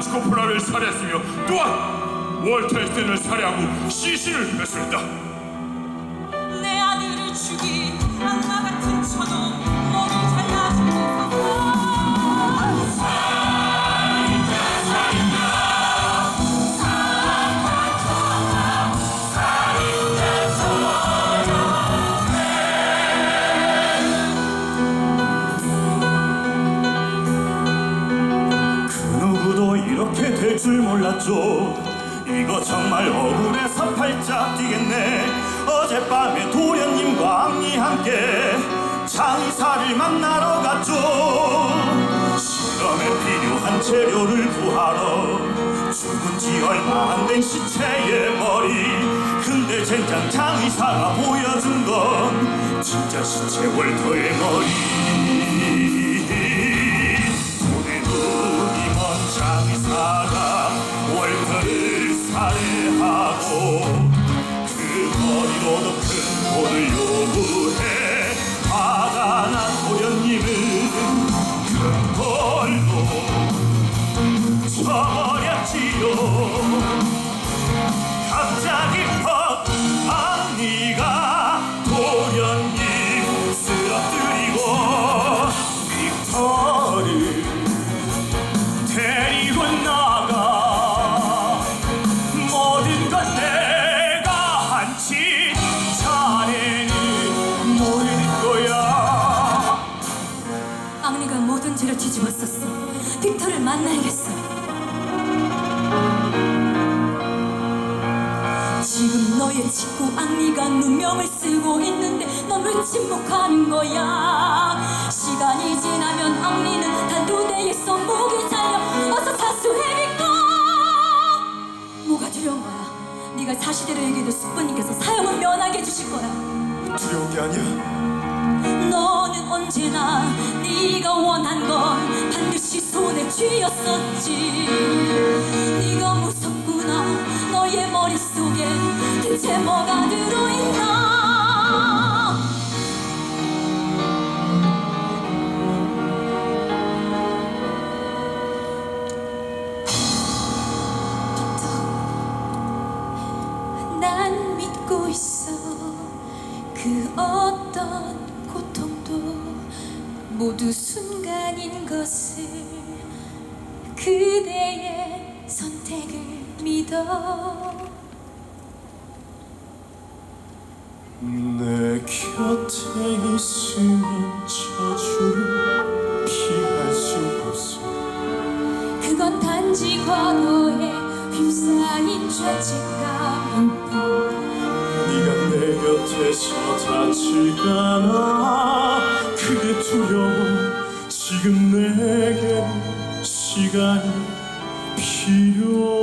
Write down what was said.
코폴라를 살해했으며 또한 월터 에스텐을 살해하고 시신을 뺐습니다. 내 아들을 죽인 악마 같은 저놈 몰랐죠. 이거 정말 억울해서 팔짝 뛰겠네. 어젯밤에 도련님과 악리 함께 장의사를 만나러 갔죠. 실험에 필요한 재료를 구하러 죽은 지 얼마 안 된 시체의 머리. 근데 젠장 장의사가 보여준 건 진짜 시체 월터의 머리 갑자기 퍽 악리가 도련님 쓰러뜨리고 빅터를 데리고 나가 모든 건 내가 한친 자네는 모르는 거야. 악리가 모든 죄를 뒤집었었어. 빅터를 만나야겠어 너의 친구 악리가 누명을 쓰고 있는데 넌왜 침묵하는 거야. 시간이 지나면 악리는 단두대에서 목이 잘려 어서 사수해비고 뭐가 두려운 거야? 네가 사실대로 얘기해도 숙부님께서 사형은 면하게 해주실 거야. 두려운 게 아니야. 너는 언제나 네가 원한 건 반드시 손에 쥐었었지 있어. 그 어떤 고통도 모두 순간인 것을 그대의 선택을 믿어. 내 곁에 있으면 저주를 피할 수 없어. 그건 단지 과거에 휩싸인 죄책감뿐 네가 내 곁에서 다칠까나? 그게 두려워. 지금 내게 시간이 필요해